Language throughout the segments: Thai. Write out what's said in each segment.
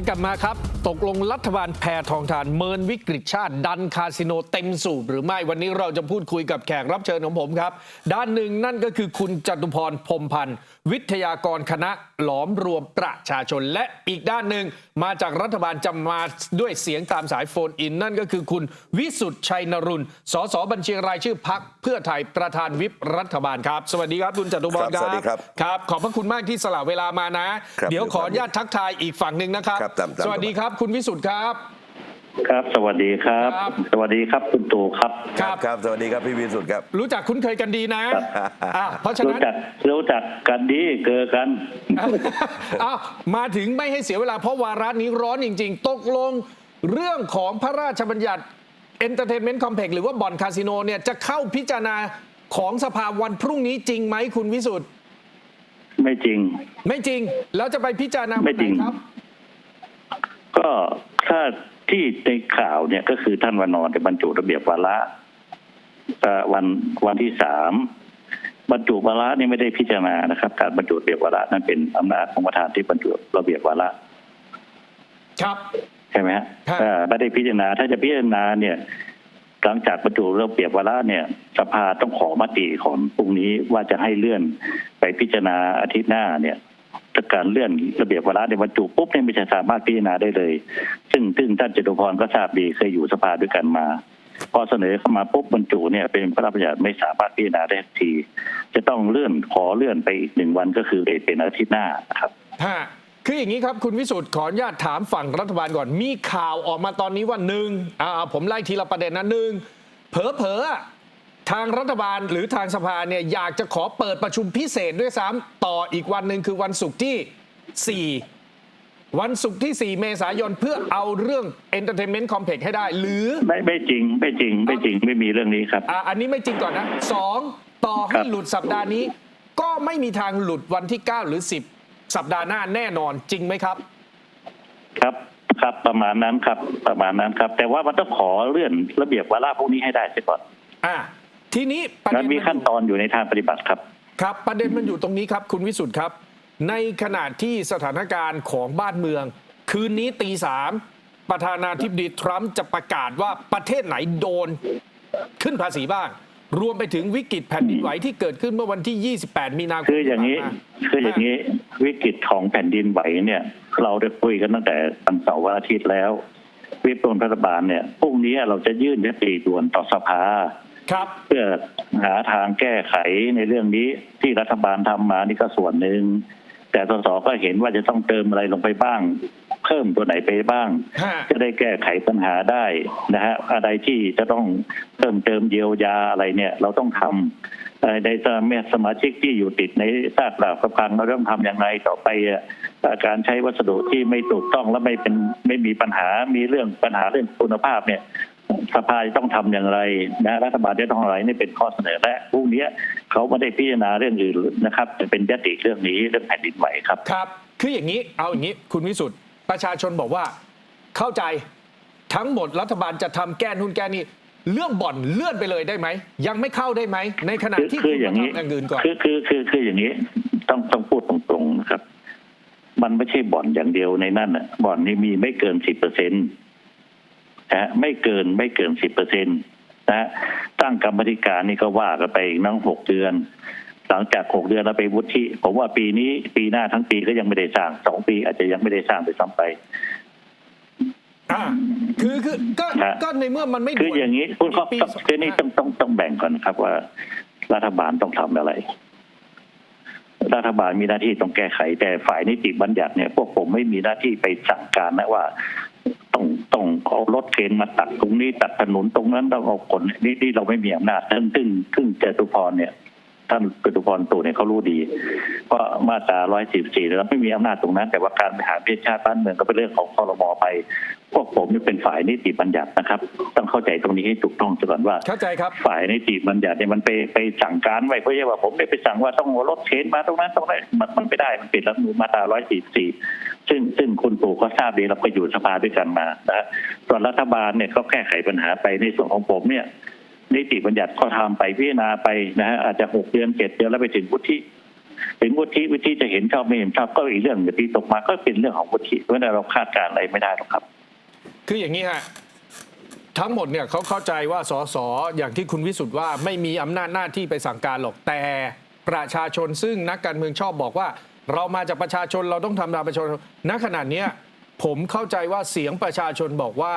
และกลับมาครับ ตกลงรัฐบาลแพทองทานเมินวิกฤตชาติ ดันคาสิโนเต็มสูบหรือไม่วันนี้เราจะพูดคุยกับแขกรับเชิญของผมครับ ด้านหนึ่งนั่นก็คือคุณจตุพรพรหมพันธ์ วิทยากรคณะหลอมรวมประชาชน และอีกด้านหนึ่งมาจากรัฐบาลจะมาด้วยเสียงตามสายโฟนอิน นั่นก็คือคุณวิสุทธ์ชัยนรุนสสบัญชีรายชื่อพักเพื่อไทยประธานวิปรัฐบาลครับ สวัสดีครับคุณจตุพรครับสวัสดีครับครับ ขอบพระคุณมากที่สละเวลามานะครับเดี๋ยวขออนุญาตทักทายอีกฝั่งหนึ่งนะครับครับตามตามสวัสดีครับคุณวิสุทธ์ครับ ครับ สวัสดีครับ ครับ สวัสดีครับคุณตู่ครับครับครับ สวัสดีครับพี่วิสุทธ์ครับ รู้จักคุ้นเคยกันดีนะอะเพราะฉะรู้นั้น จักรู้จักกันดีเกิดกันอ้าวมาถึงไม่ให้เสียเวลาเพราะวาระนี้ร้อนจริง ๆ ตกลงเรื่องของพระราชบัญญัติ Entertainment Complex หรือว่าบ่อนคาสิโนเนี่ยจะเข้าพิจารณาของสภาวันพรุ่งนี้จริงไหมคุณวิสุทธ์ไม่จริง ไม่จริง แล้วจะไปพิจารณาไม่วันไหจรินงครับ ก็ถ้าที่ในข่าวเนี่ยก็คือท่านวันนอนจะบรรจุระเบียบวาระเอ่อวันวันที่สามบรรจุวาระนี่ไม่ได้พิจารณานะครับ การบรรจุระเบียบวาระนั้นเป็นอำนาจของประธานที่บรรจุระเบียบวาระครับใช่ไหมฮะครับเอ่อไม่ได้พิจารณา ถ้าจะพิจารณาเนี่ยหลังจากบรรจุระเบียบวาระเนี่ยสภาต้องขอมติของพรุ่งนี้ว่าจะให้เลื่อนไปพิจารณาอาทิตย์หน้าเนี่ย ถ้าการเลื่อนระเบียบวาระในบรรจุปุ๊บเนี่ยไม่จะสามารถพิจารณาได้เลย ซึ่งซึ่งท่านจตุพรก็ทราบดีเคยอยู่สภาด้วยกันมา พอเสนอเข้ามาปุ๊บบรรจุเนี่ยเป็นพระราชบัญญัติไม่สามารถพิจารณาได้ที จะต้องเลื่อนขอเลื่อนไปอีกหนึ่งวันก็คือเป็นอาทิตย์หน้านครับฮะคืออย่างนี้ครับ คุณวิสุทธ์ขออนุญาตถามฝั่งรัฐบาลก่อนมีข่าวออกมาตอนนี้ว่าหนึ่งอ่าผมไล่ทีละประเด็นนะหนึ่งเผลอเผลอๆ ทางรัฐบาลหรือทางสภาเนี่ยอยากจะขอเปิดประชุมพิเศษด้วยซ้ำต่ออีกวันหนึ่งคือวันศุกร์ที่ 4 วันศุกร์ที่ 4 เมษายนเพื่อเอาเรื่อง Entertainment Complex ให้ได้ หรือไม่ไม่จริง ไม่จริง ไม่จริงไม่มีเรื่องนี้ครับอะอันนี้ไม่จริงก่อนนะสองต่อคให้รับหลุดสัปดาห์นี้ ก็ไม่มีทางหลุดวันที่ 9 หรือ 10 สัปดาห์หน้าแน่นอนจริงไหมครับ ครับครับประมาณนั้นครับประมาณนั้นครับ แต่ว่ามันต้องขอเลื่อนระเบียบวาระพวกนี้ให้ได้เสียก่อนอ่า ทีนี้ประมัเด็นนมีมันขั้นอยู่ตอนอยู่ในทางปฏิบัติครับ ครับ ประเด็นมันอยู่ตรงนี้ครับ คุณวิสุทธ์ครับ ในขณะที่สถานการณ์ของบ้านเมือง คืนนี้ตีสามประธานาธิบดีทรัมป์จะประกาศว่าประเทศไหนโดน ขึ้นภาษีบ้าง รวมไปถึงวิกฤตแผ่นดินไหวที่เกิดขึ้นเมื่อวันที่ 28 มีนาคมคืออย่างนี้ ที่ผ่นมคืออย่างนี้วิกฤตของแผ่นดินไหวเนี่ย เราได้คุยกันตั้งแต่วันเสาร์วันอาทิตย์แล้ว วิปรัฐบาลเนี่ยพรุ่งนี้เราจะยื่นยติด่วนต่อสภา ครับ เพื่อหาทางแก้ไขในเรื่องนี้ที่รัฐบาลทำมานี่ก็ส่วนหนึ่งแต่สสก็เห็นว่าจะต้องเติมอะไรลงไปบ้าง เพิ่มตัวไหนไปบ้างฮะจะได้แก้ไขปัญหาได้นะฮะอะไรที่จะต้องเพิ่มเติมเยียวยาอะไรเนี่ย เราต้องทำเอ่อในสมาสมาชิกที่อยู่ติดในซากปรักกับพังเราต้องทำอย่างไรต่อไปอะเอ่อการใช้วัสดุที่ไม่ถูกต้องและไม่เป็นไม่มีปัญหามีเรื่องปัญหาเรื่องคุณภาพเนี่ย สภาจะต้องทำอย่างไรนะรัฐบาลจะต้องอะไรนี่เป็นข้อเสนอและพรุ่งนี้เขาไม่ได้พิจารณาเรื่องอื่นนะครับจะเป็นยติเรื่องนี้เรื่องแผ่นดินไหวครับครับ คืออย่างนี้เอาอย่างนี้คุณวิสุทธ์ประชาชนบอกว่าเข้าใจทั้งหมดรัฐบาลจะทำแก้นู่นแก้นี่เรื่องบ่อนเลื่อนไปเลยได้ไหม ยังไม่เข้าได้ไหม ในขณะคือที่คือคุณอย่างมานี้ทำอย่างอื่นก่อนคือคือคือคืออย่างนี้ ต้องต้องพูดตรงๆนะครับ มันไม่ใช่บ่อนอย่างเดียวในนั่นน่ะบ่อนนี่มีไม่เกินสิบเปอร์เซ็นต์ นะฮะไม่เกินไม่เกินสิบเปอร์เซ็นต์นะฮะตั้งกรรมธิการนี่ก็ว่ากันไปอีกนั่งหกเดือน หลังจากหกเดือนแล้วไปวุฒิผมว่าปีนี้ปีหน้าทั้งปีก็ยังไม่ได้สร้างสองปี อาจจะยังไม่ได้สร้างไปซ้ำไปอ่าคือคือก็ฮะก็ในเมื่อมันไม่คือด่วนอย่างนี้คุณก็ปีต้องคือนี่ต้องต้องต้องแบ่งก่อนนะครับว่า รัฐบาลต้องทำอะไร รัฐบาลมีหน้าที่ต้องแก้ไข แต่ฝ่ายนิติบัญญัติเนี่ย พวกผมไม่มีหน้าที่ไปสั่งการนะว่า ต้องต้องเอารถเคนมาตัดตรงนี้ตัดถนนตรงนั้นต้องเอาคนนี่นี่เราไม่มีอำนาจซึ่งซึ่งซึ่งจตุพรเนี่ยท่านจตุพรตู่เนี่ยเขารู้ดีเพราะมาตรา144เราไม่มีอำนาจตรงนั้น แต่ว่าการบริหารประเทศชาติบ้านเมืองก็เป็นเรื่องของคอรมอไป พวกผมนี่เป็นฝ่ายนิติบัญญัตินะครับ ต้องเข้าใจตรงนี้ให้ถูกต้องก่อนว่า เข้าใจครับฝ่ายนิติบัญญัติเนี่ยมันไปไปสั่งการไว้เพราะว่าผมไม่ไปสั่งว่าต้องเอารถเข็นมาตรงนั้นตรงนั้นมันมันไม่ได้มันปิดรัฐธรรมนูญมาตรา144 ซึ่งซึ่งคุณปู่ก็ทราบดีเราก็อยู่สภาด้วยกันมานะฮะส่วนรัฐบาลเนี่ยเขาแก้ไขปัญหาไปในส่วนของผมเนี่ยนิติบัญญัติก็ทำไปพิจารณาไปนะฮะอาจจะหกเดือนเจ็ดเดือนแล้วไปถึงวุฒิถึงวุฒิวุฒิจะเห็นชอบไม่เห็นชอบก็อีกเรื่องวุฒิตกมาก็เป็นเรื่องของวุฒิเพราะนั้นเราคาดการณ์อะไรไม่ได้หรอกครับ คืออย่างนี้ฮะทั้งหมดเนี่ยเขาเข้าใจว่าสสอย่างที่คุณวิสุทธ์ว่าไม่มีอำนาจหน้าที่ไปสั่งการหรอกแต่ประชาชนซึ่งนักการเมืองชอบบอกว่า เรามาจากประชาชนเราต้องทำตามประชาชนณขณะเนี้ยผมเข้าใจว่าเสียงประชาชนบอกว่า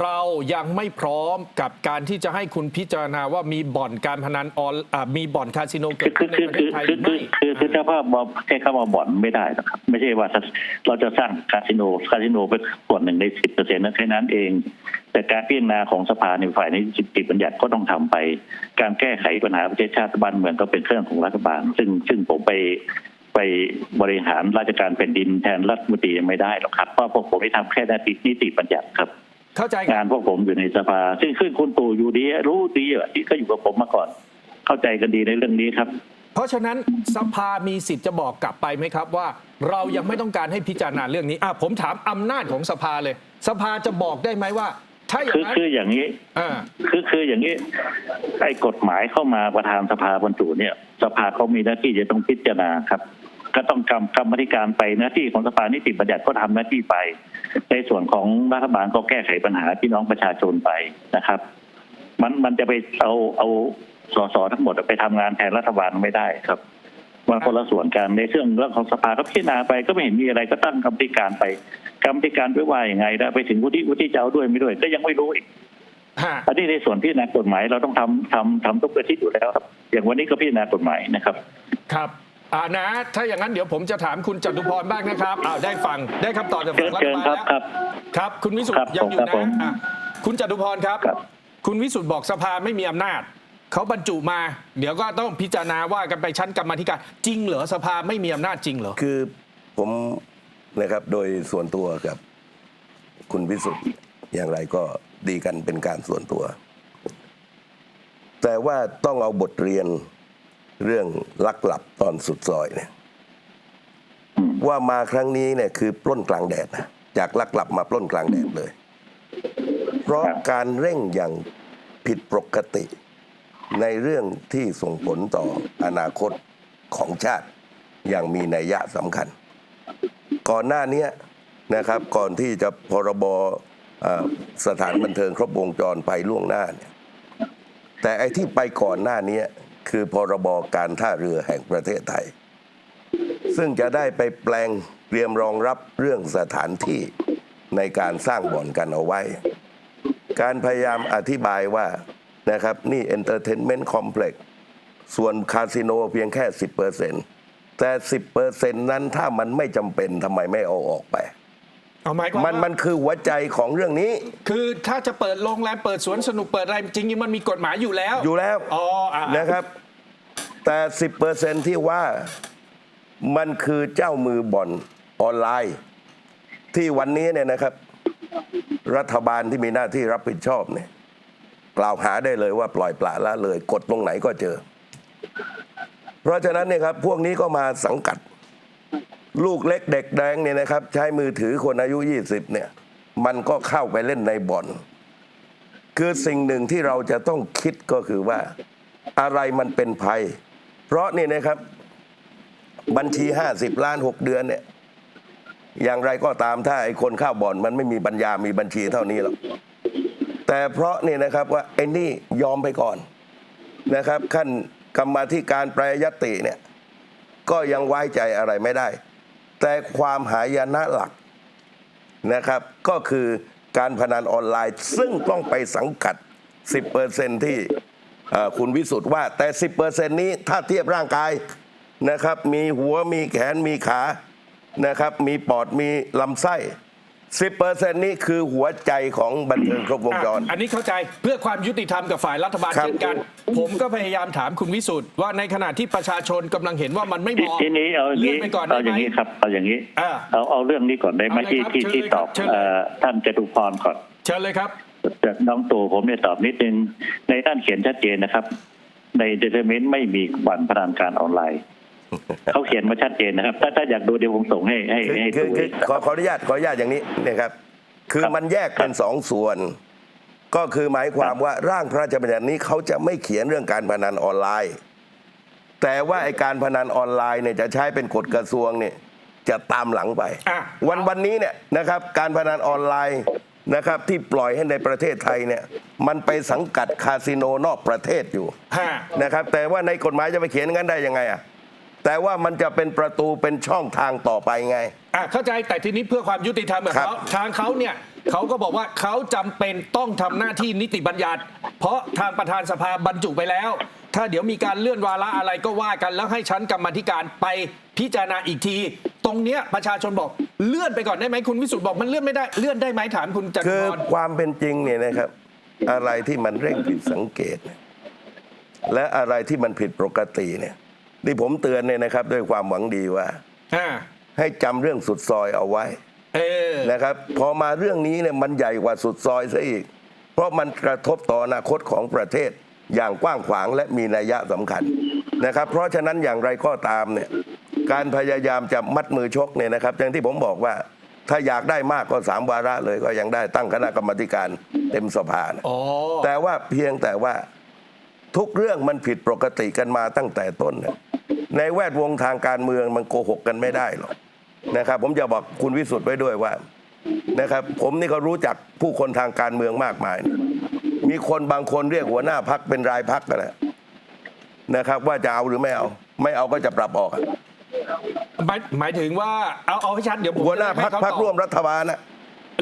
เรายังไม่พร้อมกับการที่จะให้คุณพิจารณาว่ามีบ่อนการพนันออนอามีบ่อนคาสิโนเกิคือดคืขึ้อนในคือประเทคือศไทยหรือไม่คือคือคือถ้าว่าบอกแค่คำว่าบ่อนไม่ได้นะครับ ไม่ใช่ว่าเราจะสร้างคาสิโนคาสิโนเป็นส่วนหนึ่งในสิบเปอร์เซ็นต์นั้นแค่นั้นเอง แต่การพิจารณาของสภาในฝ่ายในสิติบัญญัติก็ต้องทำไป การแก้ไขปัญหาประเทศชาติบ้านเมืองก็เป็นเครื่องของรัฐบาล ซึ่งซึ่งผมไป ไปบริหารราชการแผ่นดินแทนรัฐมนตรียังไม่ได้หรอกครับเพราะพวกผมไม่ทำแค่หน้าที่นิติบัญญัติครับเข้าใจคงารับนพวกผมอยู่ในสภา ซึ่งขึ้นคุณตู่อยู่ดีรู้ดีอะที่ก็อยู่กับผมมาก่อน เข้าใจกันดีในเรื่องนี้ครับ เพราะฉะนั้นสภามีสิทธิ์จะบอกกลับไปไหมครับว่า เรายังไม่ต้องการให้พิจารณาเรื่องนี้อะผมถามอำนาจของสภาเลย สภาจะบอกได้ไหมว่าถ้าอย่าคืงอนั้นคืออย่างนี้อ่าคือคืออย่างนี้ไอ้กฎหมายเข้ามาประธานสภาบรรจุเนี่ย สภาเขามีหน้าที่จะต้องพิจารณาครับ ก็ต้องกรรมกรรมธิการไปหน้าที่ของสภานิติบัญญัติก็ทำหน้าที่ไป ในส่วนของรัฐบาลก็แก้ไขปัญหาพี่น้องประชาชนไปนะครับ มันมันจะไปเอาเอาสสทั้งหมดไปทำงานแทนรัฐบาลไม่ได้ครับมันคนละส่วนกันในเรื่องเรื่องของสภาก็พิจารณาไปก็ไม่เห็นมีอะไรก็ตั้งกรรมธิการไปกรรมธิการไปว่าอย่างไงแล้วไปถึงวุฒิวุฒิจะเอาด้วยไม่ด้วยก็ยังไม่รู้อีกฮะอันนี้ในส่วนพิจารณากฎหมายเราต้องทำทำทำทุกอาทิตย์อยู่แล้วครับ อย่างวันนี้ก็พิจารณากฎหมายนะครับ ครับ อ่านะ ถ้าอย่างนั้นเดี๋ยวผมจะถามคุณจตุพรบ้างนะครับอ้าวได้ฟังได้คำตอบจากเกิฝั่งรัฐนเกินบาลครับแล้วครับ ครับ คุณวิสุทครัธ์บยังอยู่ครับนะผมอะคุณจตุพรครับครับคุณวิสุทธ์บอกสภาไม่มีอำนาจเขาบรรจุมา เดี๋ยวก็ต้องพิจารณาว่ากันไปชั้นกรรมาธิการจริงเหรอสภาไม่มีอำนาจจริงเหรอคือผมนะครับโดยส่วนตัวกับ คุณวิสุทธ์อย่างไรก็ดีกันเป็นการส่วนตัว แต่ว่าต้องเอาบทเรียน เรื่องลักหลับตอนสุดซอยเนี่ยว่ามาครั้งนี้เนี่ยคือปล้นกลางแดดนะจากลักหลับมาปล้นกลางแดดเลย เพราะการเร่งอย่างผิดปกติในเรื่องที่ส่งผลต่ออนาคตของชาติอย่างมีนัยยะสำคัญ ก่อนหน้านี้นะครับก่อนที่จะพรบสถานบันเทิงครบวงจรไปล่วงหน้าเนี่ยแต่ไอ้ที่ไปก่อนหน้านี้ คือพรบการท่าเรือแห่งประเทศไทย ซึ่งจะได้ไปแปลงเตรียมรองรับเรื่องสถานที่ในการสร้างบ่อนกันเอาไว้ การพยายามอธิบายว่านะครับนี่ Entertainment Complex ส่วนคาสิโนเพียงแค่ 10%แต่ 10%นั้นถ้ามันไม่จำเป็นทำไมไม่เอาออกไป เอาหมายความมันว่ามันคือหัวใจของเรื่องนี้ คือถ้าจะเปิดโรงแรมเปิดสวนสนุกเปิดอะไรจริงๆมันมีกฎหมายอยู่แล้วอยู่แล้วอ๋ออะนะครับ แต่ 10%ที่ว่ามันคือเจ้ามือบ่อนออนไลน์ ที่วันนี้เนี่ยนะครับ รัฐบาลที่มีหน้าที่รับผิดชอบเนี่ยกล่าวหาได้เลยว่าปล่อยปละละเลย กดตรงไหนก็เจอ เพราะฉะนั้นเนี่ยครับ พวกนี้ก็มาสังกัด ลูกเล็กเด็กแดงเนี่ยนะครับ ใช้มือถือคนอายุ 20 เนี่ย มันก็เข้าไปเล่นในบ่อน คือสิ่งหนึ่งที่เราจะต้องคิดก็คือว่า อะไรมันเป็นภัย เพราะนี่นะครับ บัญชี 50 ล้าน 6 เดือนเนี่ย อย่างไรก็ตามถ้าไอ้คนเข้าบ่อน มันไม่มีปัญญามีบัญชีเท่านี้หรอกแต่เพราะนี่นะครับว่าไอ้นี่ยอมไปก่อนนะครับขั้นกรรมาธิการแปรยตติเนี่ย ก็ยังไว้ใจอะไรไม่ได้ แต่ความหายนะหลักนะครับ ก็คือการพนันออนไลน์ ซึ่งต้องไปสังกัด 10%ที่เอ่คุณวิสุทธ์ว่า แต่ 10%นี้ถ้าเทียบร่างกายนะครับ มีหัวมีแขนมีขานะครับ มีปอดมีลำไส้ 10%นี้คือหัวใจของบันเทิงครบวงจรอะอันนี้เข้าใจเพื่อความยุติธรรมกับฝ่ายรัฐบาลครับ เช่นกัน ผมก็พยายามถามคุณวิสุทธ์ว่าในขณะที่ประชาชนกำลังเห็นว่ามันไม่เหทีมาะทีนี้เอาอย่างเลื่อนี้นไปก่อนเอาได้อย่างไหมนี้ครับเอาอย่างนี้อ่าเอาเอาเรื่องนี้ก่อนได้ไหมเอาเลยที่ครับที่เชิญที่เลยคตรัอบบเชิญเลยเอ่อท่านจตุพรก่อนเชิญเลยครับจากน้องตู่ผมเนี่ยตอบนิดนึงในด้านเขียนชัดเจนนะครับ ในเดเ e เมนต์ไม่มีบ่อนพนันการออนไลน์ เขาเขียนมาชัดเจนนะครับ ถ้าถ้าอยากดูเดี๋ยวผมส่งให้ให้คือให้คือดูคือขอขออนุญาตขออนุญาตอย่างนี้นะครับ คือครับมันแยกเป็นสองส่วน ก็คือหมายความว่าร่างพระราชบัญญัตินี้เขาจะไม่เขียนเรื่องการพนันออนไลน์ แต่ว่าไอการพนันออนไลน์เนี่ยจะใช้เป็นกฎกระทรวงเนี่ยจะตามหลังไป อะ วันวันนี้เนี่ยนะครับการพนันออนไลน์นะครับที่ปล่อยให้ในประเทศไทยเนี่ยมันไปสังกัดคาสิโนนอกประเทศอยู่ ฮะ นะครับแต่ว่าในกฎหมายจะไปเขียนงั้นได้ยังไงอะ แต่ว่ามันจะเป็นประตูเป็นช่องทางต่อไปไง อะเข้าใจแต่ทีนี้เพื่อความยุติธรรมกับครับเขาทางเขาเนี่ยเขาก็บอกว่าเขาจำเป็นต้องทำหน้าที่นิติบัญญัติ เพราะทางประธานสภาบรรจุไปแล้ว ถ้าเดี๋ยวมีการเลื่อนวาระอะไรก็ว่ากันแล้วให้ชั้นกรรมาธิการไปพิจารณาอีกที ตรงเนี้ยประชาชนบอกเลื่อนไปก่อนได้ไหมคุณวิสุทธ์บอกมันเลื่อนไม่ได้เลื่อนได้ไหมถามคุณจตุคือพรความเป็นจริงเนี่ยนะครับ อะไรที่มันเร่งผิดสังเกตและอะไรที่มันผิดปกติเนี่ย ที่ผมเตือนเนี่ยนะครับ ด้วยความหวังดีว่า อ่า ให้จำเรื่องสุดซอยเอาไว้เออ นะครับ พอมาเรื่องนี้เนี่ยมันใหญ่กว่าสุดซอยซะอีก เพราะมันกระทบต่ออนาคตของประเทศอย่างกว้างขวางและมีนัยยะสำคัญนะครับ เพราะฉะนั้นอย่างไรก็ตามเนี่ยการพยายามจะมัดมือชกเนี่ยนะครับ อย่างที่ผมบอกว่าถ้าอยากได้มากก็สามวาระเลยก็ยังได้ตั้งคณะกรรมาธิการเต็มสภานะ อ๋อ แต่ว่าเพียงแต่ว่าทุกเรื่องมันผิดปกติกันมาตั้งแต่ต้นนะ ในแวดวงทางการเมืองมันโกหกกันไม่ได้หรอกนะครับ ผมจะบอกคุณวิสุทธ์ไว้ด้วยว่านะครับ ผมนี่ก็รู้จักผู้คนทางการเมืองมากมาย มีคนบางคนเรียกหัวหน้าพักเป็นรายพักกันนะนะครับว่าจะเอาหรือไม่เอา ไม่เอาก็จะปรับออกอะหมายหมายถึงว่าเอาเอาให้ชัดเดี๋ยวผมหัวหน้าจะได้พักให้เขาพักตอบร่วมรัฐบาลนะ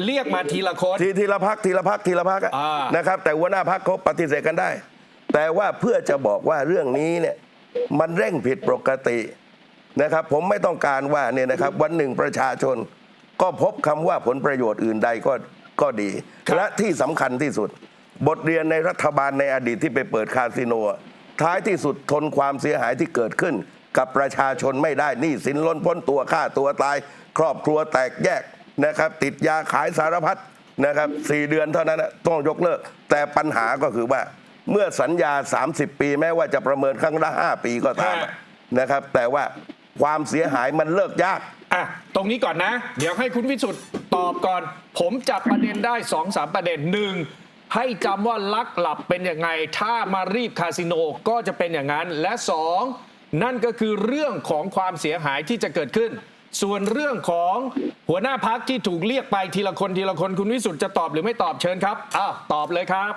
เรียกมาทีละคนทีทีละพักทีละพักทีละพักอะอ่านนะครับ แต่หัวหน้าพักเขาปฏิเสธกันได้ แต่ว่าเพื่อจะบอกว่าเรื่องนี้เนี่ย มันเร่งผิดปกตินะครับ ผมไม่ต้องการว่าเนี่ยนะครับ วันหนึ่งประชาชน ก็พบคำว่าผลประโยชน์อื่นใดก็ก็ดี และที่สำคัญที่สุด บทเรียนในรัฐบาลในอดีตที่ไปเปิดคาสิโนอะท้ายที่สุดทนความเสียหายที่เกิดขึ้น กับประชาชนไม่ได้หนี้สินล้นพ้นตัวฆ่าตัวตาย ครอบครัวแตกแยกนะครับ ติดยาขายสารพัดนะครับสี่เดือนเท่านั้นนะต้องยกเลิก แต่ปัญหาก็คือว่า เมื่อสัญญา 30 ปีแม้ว่าจะประเมินครั้งละ 5 ปีก็ตามอะนะครับ แต่ว่าความเสียหายมันเลิกยาก อะตรงนี้ก่อนนะ เดี๋ยวให้คุณวิสุทธ์ตอบก่อน ผมจับประเด็นได้สองสามประเด็นหนึ่งให้จำว่าลักหลับเป็นยังไง ถ้ามารีบคาสิโนก็จะเป็นอย่างนั้น และสองนั่นก็คือเรื่องของความเสียหายที่จะเกิดขึ้น ส่วนเรื่องของหัวหน้าพักที่ถูกเรียกไปทีละคนทีละคนคุณวิสุทธ์จะตอบหรือไม่ตอบเชิญครับอ้าวตอบเลยครับ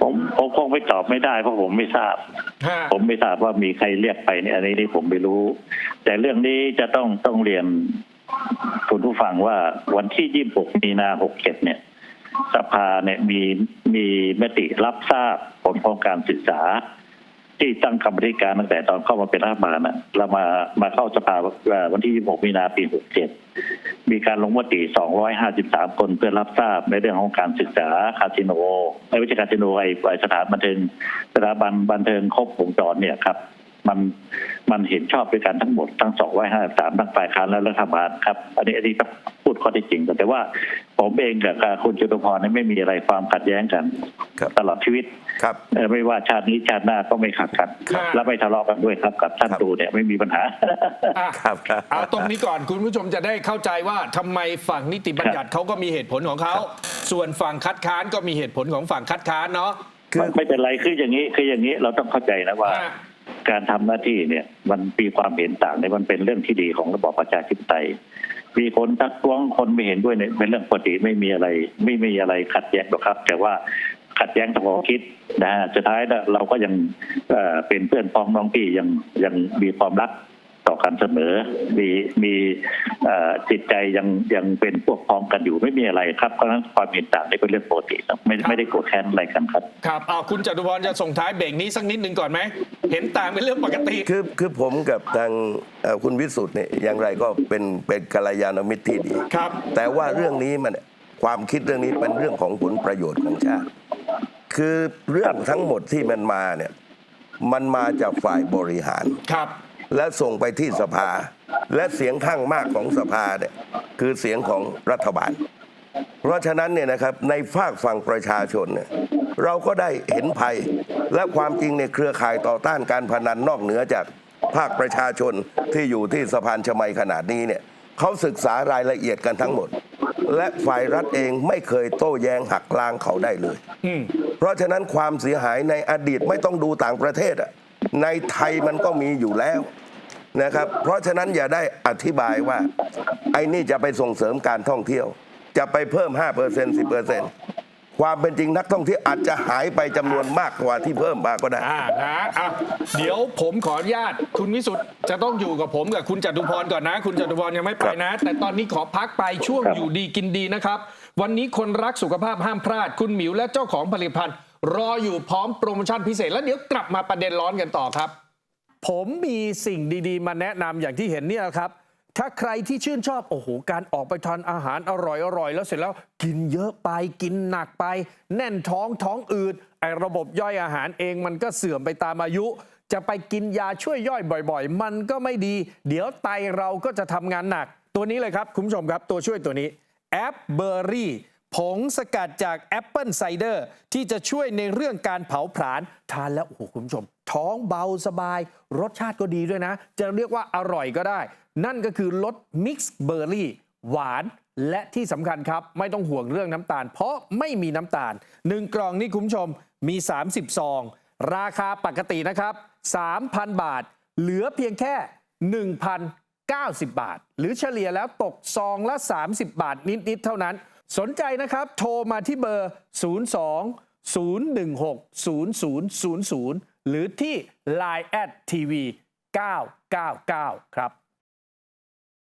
ผมผมคงไม่ตอบไม่ได้เพราะผมไม่ทราบ ฮะผมไม่ทราบว่ามีใครเรียกไปเนี่ยอันนี้นี่ผมไม่รู้ แต่เรื่องนี้จะต้องต้องเรียนคุณผู้ฟังว่าวันที่ 26 มีนา 67 เนี่ย สภาเนี่ยมีมีมติรับทราบผลของการศึกษา ที่ตั้งกรรมธิการตั้งแต่ตอนเข้ามาเป็นรัฐบาลน่ะเรามามาเข้าสภาวันที่ 26 มีนาปี 67 มีการลงมติ 253 คนเพื่อรับทราบในเรื่องของการศึกษาคาสิโนไม่ใช่คาสิโนไอไอสถานบันเทิงสถาบันบันเทิงครบวงจรเนี่ยครับ มันมันเห็นชอบด้วยกันทั้งหมดทั้ง253ทั้งฝ่ายค้านและรัฐบาลครับ อันนี้อันนี้ต้องพูดข้อเท็จจริงก่อนแต่ว่าผมเองกับคุณจตุพรเนี่ยไม่มีอะไรความขัดแย้งกันครับตลอดชีวิตครับเอ่อไม่ว่าชาตินี้ชาติหน้าก็ไม่ขัดกันครับและไม่ทะเลาะกันด้วยครับกับท่านครับตูเนี่ยไม่มีปัญหาอะครับครับเอาตรงนี้ก่อนคุณผู้ชมจะได้เข้าใจว่าทำไมฝั่งนิติบัญญัติเขาก็มีเหตุผลของเขาส่วนฝั่งคัดค้านก็มีเหตุผลของฝั่งคัดค้านเนาะคือไม่เป็นไรคืออย่างนี้คืออย่างนี้เราต้องเข้าใจนะว่าฮะ การทำหน้าที่เนี่ย มันมีความเห็นต่างในมันเป็นเรื่องที่ดีของระบอบประชาธิปไตยมีคนทักท้วงคนไม่เห็นด้วยเนี่ยเป็นเรื่องปกติไม่มีอะไร ไม่มีอะไรขัดแย้งหรอกครับ แต่ว่าขัดแย้งทางความคิดนะฮะสุดท้ายเราก็ยังเป็นเพื่อนพ้องน้องพี่ยังยังมีความรัก ต่อกันเสมอ มีมีเอ่อจิตใจยังยังเป็นพวกพ้องกันอยู่ไม่มีอะไรครับเพราะฉะนั้นความเห็นต่างนี่เป็นเรื่องปกติครับไม่ไม่ได้โกรธแค้นอะไรกันครับครับเอาคุณจตุพรจะส่งท้ายเบรกนี้สักนิดหนึ่งก่อนไหมเห็นต่างเป็นเรื่องปกติคือคือผมกับทางเอ่อคุณวิสุทธ์เนี่ยอย่างไรก็เป็นเป็นกัลยาณมิตรที่ดีครับ แต่ว่าเรื่องนี้มันความคิดเรื่องนี้เป็นเรื่องของผลประโยชน์ของชาติ คือเรื่องทั้งหมดที่มันมาเนี่ยมันมาจากฝ่ายบริหารครับ และส่งไปที่สภา และเสียงข้างมากของสภาเนี่ยคือเสียงของรัฐบาล เพราะฉะนั้นเนี่ยนะครับในฝากฝั่งประชาชนเนี่ยเราก็ได้เห็นภัย และความจริงในยเครือข่ายต่อต้านการพนันนอกเหนือจากภาคประชาชนที่อยู่ที่สะพานชมัยขนาดนี้เนี่ยเขาศึกษารายละเอียดกันทั้งหมด และฝ่ายรัฐเองไม่เคยโต้แย้งหักล้างเขาได้เลยอืมเพราะฉะนั้นความเสียหายในอดีตไม่ต้องดูต่างประเทศอะในไทยมันก็มีอยู่แล้ว นะครับ เพราะฉะนั้นอย่าได้อธิบายว่า ไอ้นี่จะไปส่งเสริมการท่องเที่ยว จะไปเพิ่ม 5% 10%ความเป็นจริงนักท่องเที่ยวอาจจะหายไปจำนวนมากกว่าที่เพิ่มมาก็ได้ อ่านะอะเดี๋ยวผมขออนุญาต คุณวิสุทธ์จะต้องอยู่กับผมกับคุณจตุพรก่อนนะ คุณจตุพรยังไม่ไปนะ แต่ตอนนี้ขอพักไปช่วงครับอยู่ดีกินดีนะครับ วันนี้คนรักสุขภาพห้ามพลาด คุณหมิวและเจ้าของผลิตภัณฑ์ รออยู่พร้อมโปรโมชั่นพิเศษ แล้วเดี๋ยวกลับมาประเด็นร้อนกันต่อครับ ผมมีสิ่งดีๆ มาแนะนำอย่างที่เห็นเนี่ยครับ ถ้าใครที่ชื่นชอบ โอ้โห การออกไปทานอาหารอร่อยๆ แล้วเสร็จแล้วกินเยอะไปกินหนักไป แน่นท้องท้องอืดไอระบบย่อยอาหารเองมันก็เสื่อมไปตามอายุ จะไปกินยาช่วยย่อยบ่อยๆ มันก็ไม่ดี เดี๋ยวไตเราก็จะทำงานหนัก ตัวนี้เลยครับคุณผู้ชมครับตัวช่วยตัวนี้แอปเบอร์รี่ ผงสกัดจากแอปเปิลไซเดอร์ที่จะช่วยในเรื่องการเผาผลาญทานแล้วโอ้โหคุณผู้ชม ท้องเบาสบาย รสชาติก็ดีด้วยนะ จะเรียกว่าอร่อยก็ได้ นั่นก็คือรสมิกซ์เบอร์รี่หวานและที่สำคัญครับ ไม่ต้องห่วงเรื่องน้ำตาล เพราะไม่มีน้ำตาล 1 กล่องนี่คุณผู้ชมมี 30 ซอง ราคาปกตินะครับ 3,000 บาท เหลือเพียงแค่ 1,090 บาท หรือเฉลี่ยแล้วตกซองละ 30 บาทนิด ๆ เท่านั้น สนใจนะครับ โทรมาที่เบอร์ 02 016 0000 หรือที่ Line แอดทีวี999 ครับ